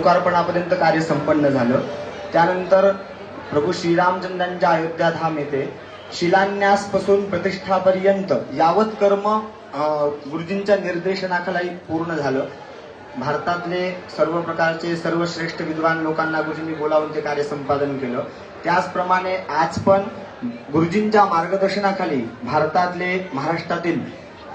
लोकार्पणापर्यंत कार्य संपन्न झालं. त्यानंतर प्रभू श्रीरामचंद्रांच्या अयोध्या धाम येथे शिलान्यासपासून प्रतिष्ठापर्यंत यावत कर्म गुरुजींच्या निर्देशनाखालाही पूर्ण झालं. भारतातले सर्व प्रकारचे सर्व श्रेष्ठ विद्वान लोकांना गुरुजींनी बोलावून ते कार्य संपादन केलं. त्याचप्रमाणे आज पण गुरुजींच्या मार्गदर्शनाखाली भारतातले महाराष्ट्रातील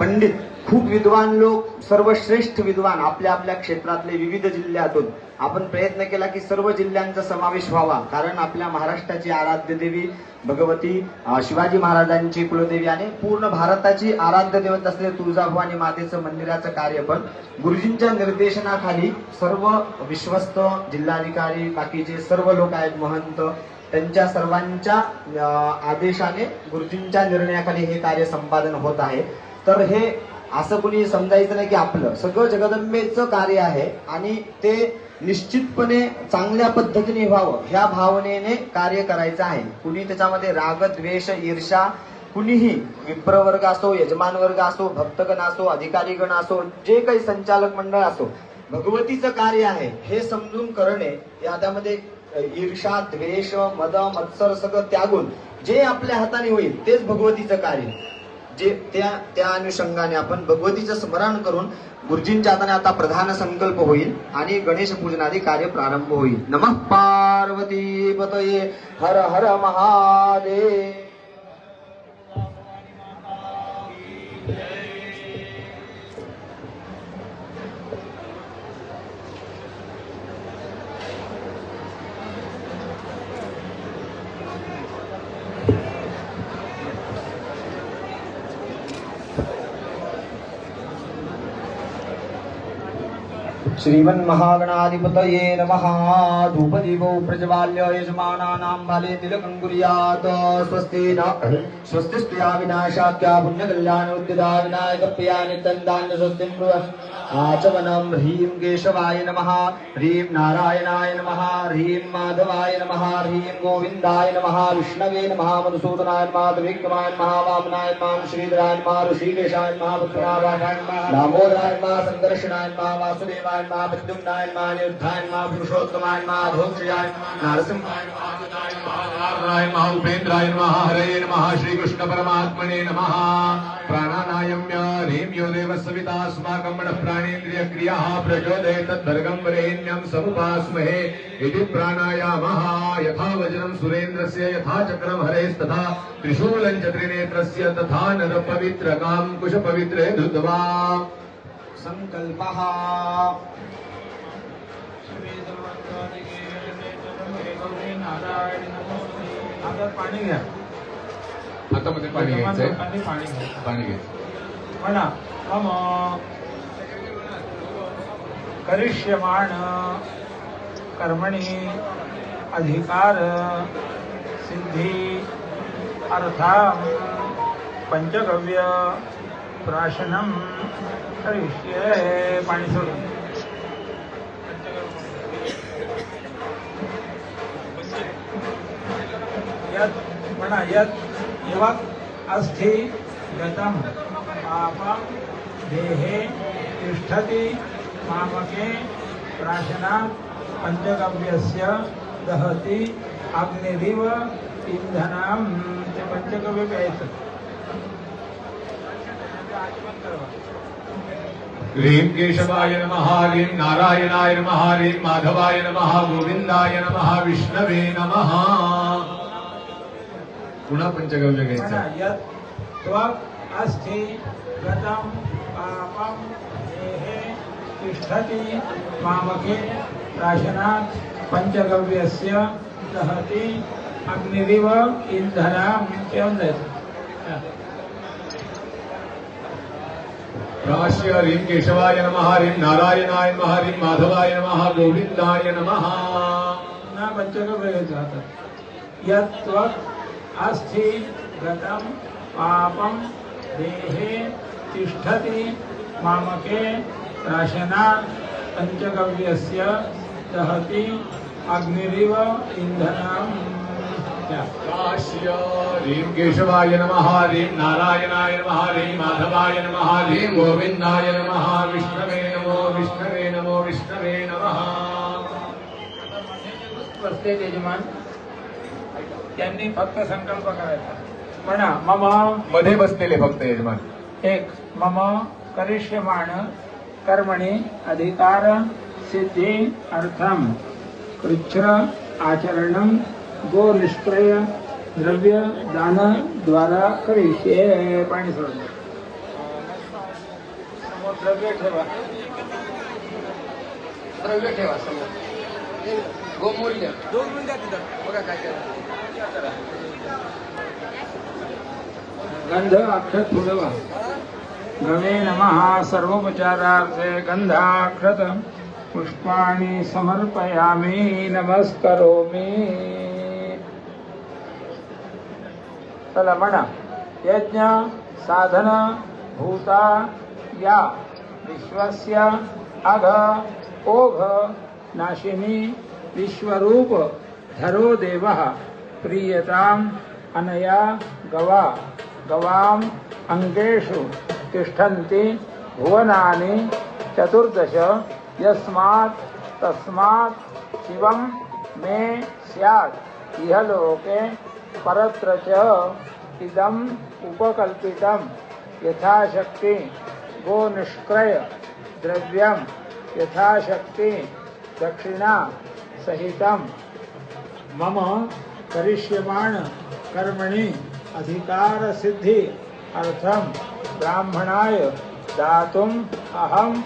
पंडित खूप विद्वान लोक सर्वश्रेष्ठ विद्वान आपल्या आपल्या क्षेत्रातले विविध जिल्ह्यातून. आपण प्रयत्न केला की सर्व जिल्ह्यांचा समावेश व्हावा. कारण आपल्या महाराष्ट्राची आराध्य देवी भगवती शिवाजी महाराजांची कुलदेवी आणि पूर्ण भारताची आराध्य देवत असलेले तुळजाभवानी मातेचं मंदिराचं कार्य पण गुरुजींच्या निर्देशनाखाली सर्व विश्वस्त जिल्हाधिकारी बाकीचे सर्व लोक आहेत महंत त्यांच्या सर्वांच्या आदेशाने गुरुजींच्या निर्णयाखाली हे कार्य संपादन होत आहे. तर हे असं कोणी समजायचं नाही की आपलं. सगळं जगदंबेचं कार्य आहे आणि ते निश्चितपणे चांगल्या पद्धतीने व्हावं ह्या भावनेने कार्य करायचं आहे. कुणी त्याच्यामध्ये राग द्वेष ईर्षा कुणीही विप्रवर्ग असो यजमान वर्ग असो भक्तगण असो अधिकारीगण असो जे काही संचालक मंडळ असो भगवतीचं कार्य आहे हे समजून करणे या त्यामध्ये ईर्षा द्वेष मद मत्सर सगळं त्यागून जे आपल्या हाताने होईल तेच भगवतीचं कार्य. जे त्या त्या अनुषंगाने आपण भगवतीचं स्मरण करून गुरुजींच्या हाताने आता प्रधान संकल्प होईल आणि गणेश पूजनादी कार्य प्रारंभ होईल. नमः पार्वती पतये. हर हर महादेव. श्रीमन्महागणाधिपतये नमः। धूपदीपो प्रज्वाल्य यजमानानां बाले तिलकं कुर्यात् स्वस्ति न स्वस्तिस्त्वया विनाशाख्या पुण्यकल्याणोद्यता विनायकप्रिया नित्यन्दान्य स्वस्तिं ब्रुवन् आचमनं ह्रीं केशवाय नमः। ह्रीं नारायणाय नमः। ह्रीं माधवाय नमः। ह्रीं गोविन्दाय नमः। विष्णवे नमः। मधुसूदनाय नमः। त्रिविक्रमाय नमः। वामनाय नमः। श्रीधराय नमः। ऋषिकेशाय नमः। पुत्रनाभाय नमः। दामोदराय नमः। नमः। वासुदेवाय नमः। प्रद्युम्नाय नमः अनिरुद्धाय नमः पुरुषोत्तमाय नमः धोक्षयाय नमः नरसिंहाय नारायण महा उपेंद्राय नमः हरे नमः श्रीकृष्ण परमात्मने नमः प्राणानायम्य रेम्यो यो अस्माकं मनः प्राणेन्द्रिय क्रियाः प्रचोदये तद्भर्गं वरेण्यं समुपास्महे इति प्राणायामः यथा वज्रं सुरेन्द्रस्य यथा चक्रं हरेस्तथा त्रिशूलं च त्रिनेत्रस्य तथा नरपवित्रकां कुशपवित्रे धृत्वा संकल्पः। पाणी घ्या हातामध्ये पाणी घ्यायचंय. पाणी घ्या पाणी घ्यायचं म्हणा मम करिष्यमाण कर्मणी अधिकार सिद्धी अर्थाम पंचगव्य प्राशनम करिष्ये पाणी सोडून. यत् म्हणा यत् यवत् अस्ति गतम पापम देहे तिष्ठति मामके प्राशनात् पंचगव्यस्य दहति अग्निरिव इंधनाम ते पंचगव्य प्यायचं ह्रीं केशवाय नमः ह्रीं नारायणाय नमः ह्रीं माधवाय नमः गोविंदाय नमः विष्णवे नमः। पुन्हा पंचगव्य घ्यायचं. यत् त्वक् अस्ति गतं पापं देहे तिष्ठति मामके प्राशनात् पञ्चगव्यस्य दहति अग्निरिव इंधनाम ठेवून जायचं हा. ह्रीं केशवाय नमः ह्रीं नारायणाय नमः ह्रीं माधवाय नमः गोविंदाय नमः ना पंचगव्य घ्यायचं हातात यत् त्वक् अस्ति गतं पापं देहे तिष्ठति मामके प्राशनात् पञ्चगव्यस्य दहति अग्निरिव इंधनम् ह्रीं केशवाय नमः ह्रीं नारायणाय नमः ह्रीं माधवाय नमः ह्रीं गोविंदाय नमः विष्णवे नमो विष्णवे नमो विष्णवे नमः। बसले यजमान। त्यांनी फक्त संकल्प करायचा. म्हणा मममध्ये बसलेले फक्त यजमान. एक मम करिष्यमाण कर्मणि अधिकार सिद्धी अर्थम कृच्छ्र आचरण गो निष्क्रय द्रव्य दान द्वारा करिष्ये पाणी सोडलं समोर द्रव्य ठेवा. द्रव्य ठेवा समोर. गोमूल्य. दोन मिनिटात बघा काय गंध अक्षत पुढवा गवे नमः सर्वोपचारार्थे गंधाक्षत. पुष्पाणि समर्पयामि नमस्करोमि. चला म्हणा. यज्ञ साधन भूता या. विश्वस्य अघ ओघ नाशिनी विश्वरूप धरो देव प्रीयताम् अनया गवा. गवाम् अङ्गेषु तिष्ठन्ति भुवनानि चतुर्दश यस्मात् तस्मात् शिवं मे स्यात्. इह लोके परत्र च इदम् उपकल्पितं यथाशक्ति गोनिष्क्रय द्रव्यं यथाशक्ति दक्षिणा सहितं मम करिष्यमाण कर्मणि अधिकार सिद्धि अर्थम ब्राह्मणाय दातुम अहम।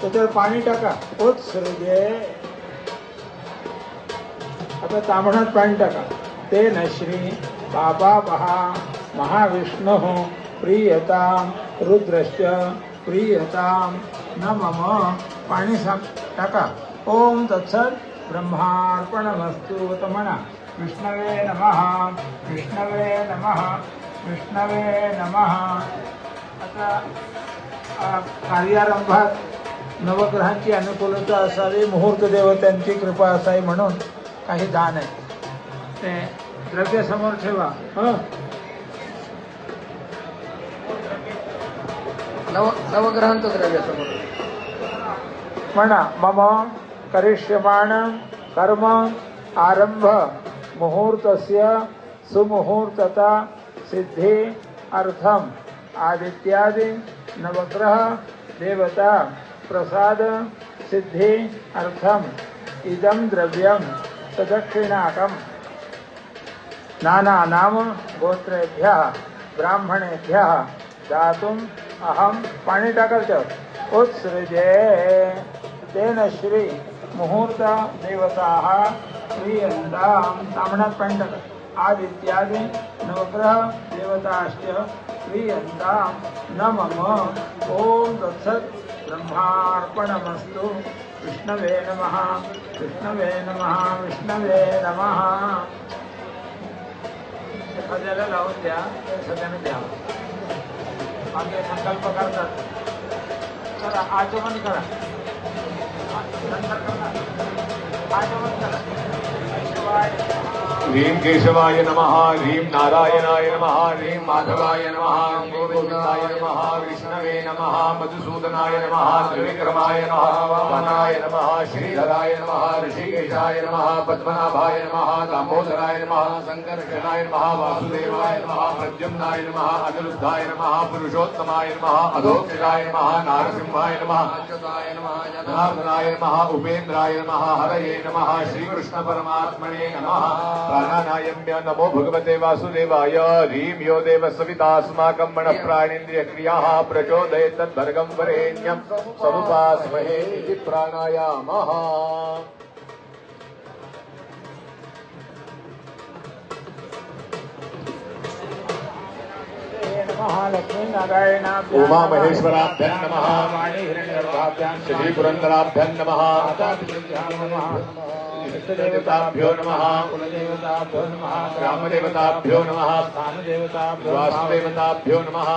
त्याच्यावर पाणी टाका। उत्सृजे आता तांबणात पाणी टाका। तेन श्री पापापहा महाविष्णु प्रीयताम रुद्रश्च प्रीयताम न मम पाणी सा- टाका. ओम तत्सत ब्रह्मार्पणमस्तु त विष्णवे नमः. विष्णवे नमः. विष्णवे नमः. आता कार्यारंभात नवग्रहांची अनुकूलता असावी. मुहूर्त देवतांची कृपा असावी म्हणून काही दान आहे. ते द्रव्य समोर ठेवा. हं. नव नवग्रहांचं द्रव्य समोर म्हणा मम करिष्यमाण कर्म आरंभ मुहूर्तस्य सुमुहूर्तता सिद्धि अर्थम आदित्यादि नवग्रह देवता प्रसाद सिद्धि अर्थम इदं द्रव्यं सदक्षिणाकम्. नाना नाम गोत्रेभ्यः ब्राह्मणेभ्यः दातुम् अहं पाणी टाकायचं उत्सृजे। तेन श्री मुहूर्त देवताः पाणी आदित्यादि नवग्रह देवताश्च न मम ॐ तत्सत्। ब्रह्मार्पणमस्तु। विष्णवे नमः। विष्णवे नमः। विष्णवे नमः। एखाद्याला लावून द्या सगळ्यांना द्या. आम्ही संकल्प करतात. चला आचमन करा. नंतर करा. आचमन करा. शिवाय ह्रीं केशवाय नमः ह्रीं नारायणाय नमः ह्रीं माधवाय नमः गोविन्दाय नमः विष्णवे नमः मधुसूदनाय नमः त्रिविक्रमाय नमः वामनाय नमः श्रीधराय नमः ऋषिकेशाय नमः पद्मनाभाय नमः दामोदराय नमः संकर्षणाय नमः वासुदेवाय नमः प्रद्युम्नाय नमः अनिरुद्धाय नमः पुरुषोत्तमाय नमः अधोक्षराय नमः नारसिंहाय नमः अच्युताय नमः जनार्दनाय नमः उपेन्द्राय नमः हरये नमः श्रीकृष्णपरमात्मने नमः। प्राणानायम्य नमो भगवते वासुदेवाय ह्रीं यो देव सवितास्माकं मनः प्राणेन्द्रियक्रियाः प्रचोदये तद्भर्गं वरेण्यं समुपास्महे इति प्राणायामः। उमा महेश्वराभ्यां नमः। वाणी हिरण्यगर्भाभ्यां श्रीपुरन्दराभ्यां नमः। इष्टदेवताभ्यो नमः। कुलदेवताभ्यो नमः। ग्रामदेवताभ्यो नमः। स्थानदेवताभ्यो वासुदेवताभ्यो नमः।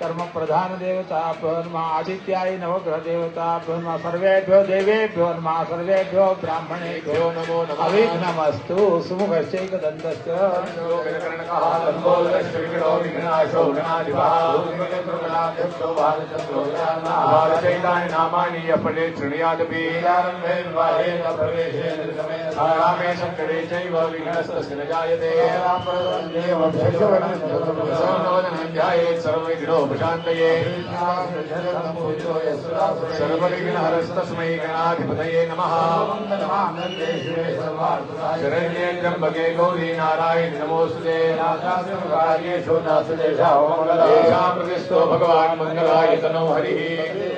कर्म प्रधान देवताभ्यो नमः। आदित्याय नवग्रह देवताभ्यो नमः। सर्वेभ्यो देवेभ्यो नमः। सर्वेभ्यो ब्राह्मणेभ्यो भ्यो नमो नमः। अविघ्नमस्तु सुमुखश्चैकदन्तश्च। विघ्नाशो नामानि अपने शृणुयादपि रामे शङ्करे चैव विघ्नस्तस्य जायते ध्यायेत् सर्वविघ्नोपशान्तये। सर्वविघ्नहरस्तस्मै गणाधिपतये नमः। शरण्ये त्र्यम्बके गौरी नारायण नमोऽस्तुते येषां प्रतिष्ठो भगवान् मङ्गलाय तनो हरिः।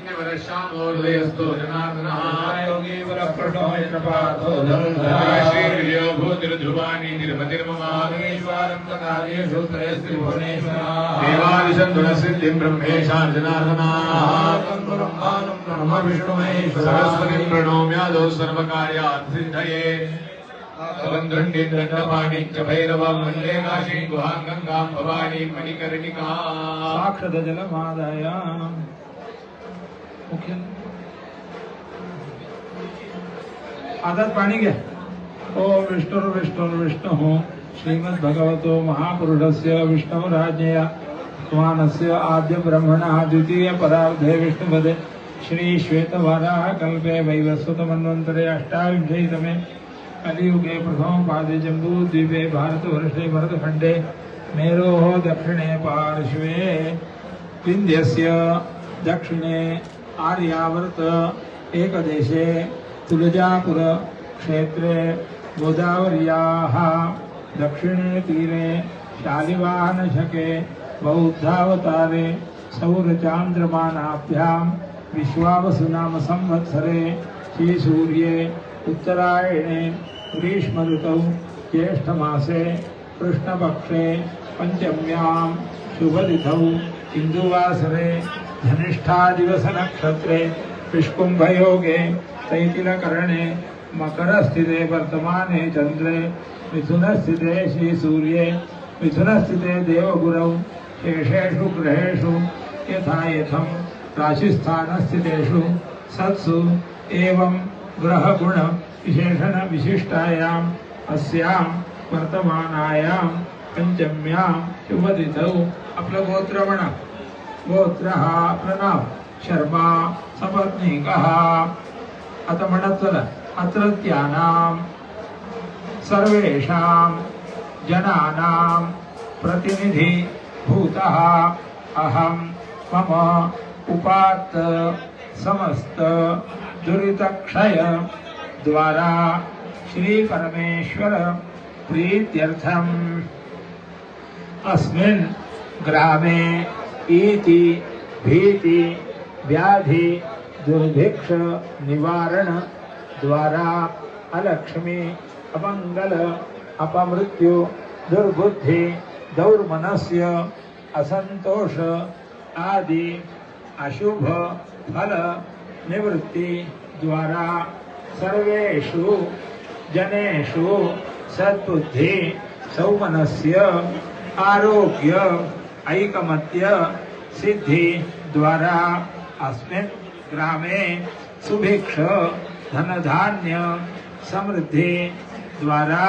देवं स्मरामि यावत्तेषां श्रीर्यो भूतिर्ध्रुवाणि निर्मतिर्मम देवादिशन्धुनसिद्धिं ब्रह्मेशां सरस्वतीं प्रणोम्यादौ सर्वकार्यात् सिद्धये दण्डेन्द्रपाणि च भैरवं वन्दे काशीं गुहां गङ्गां भवानीं मणिकर्णिका साक्षर जलमादाय मुख्य पाणी घ्या. ओम विष्णुर विष्णुर विष्णु हो. श्रीमद भगवतो महापुरुषस्य विष्णुराज्ञया भगवानस्य आद्य ब्रह्मणः द्वितीय परार्धे विष्णुपदे. श्री श्वेतवाराह कल्पे वैवस्वत मन्वन्तरे अष्टाविंशतितमे कलियुगे प्रथम पादे जम्बूद्वीपे भारतवर्षे भरतखण्डे मेरोः दक्षिणे पार्श्वे विन्ध्यस्य दक्षिणे आर्यावर्त एकदेशे तुलजापुरक्षेत्रे गोदावर्याः दक्षिणे तीरे शालिवाहनशके बौद्धावतारे सौरचान्द्रमानाभ्यां विश्वावसुनाम संवत्सरे श्रीसूर्ये उत्तरायणे ग्रीष्मऋतौ ज्येष्ठमासे कृष्णपक्षे पञ्चम्यां शुभतिथौ इन्दुवासरे धनिष्ठादिवसनक्षत्रे विष्कुम्भयोगे तैतिलकरणे मकरस्थिते वर्तमाने चन्द्रे मिथुनस्थिते श्रीसूर्ये मिथुनस्थिते देवगुरौ शेषेषु ग्रहेषु यथा यथं राशिस्थानस्थितेषु सत्सु एवं ग्रहगुण विशेषण विशिष्टायाम् अस्यां वर्तमानायां पञ्चम्यां शुभदितौ आपलं गोत्र म्हणा गोत्र प्रणव शर्मा सपत्नीकः आता म्हणत चला अत्रत्यानां सर्वेषां जनानां प्रतिनिधि भूतः अहं मम उपात्त समस्त दुरितक्षय द्वारा श्री परमेश्वर प्रीत्यर्थम्। अस्मिन् ग्रामे ઈતિ ભીતિ વ્યાધિ દુર્ભિક્ષ નિવારણ દ્વારા અલક્ષ્મી અમંગલ અપમૃત્યુ દુર્બુદ્ધિ દૌર્મનસ્ય અસંતોષ આદિ અશુભ ફલ નિવૃત્તિ દ્વારા સર્વેષુ જનેષુ સદબુદ્ધિ સૌમનસ્ય આરોગ્ય ऐकमत्य सिद्धि द्वारा अस्मिन् ग्रामे सुभिक्ष धनधान्य समृद्धि द्वारा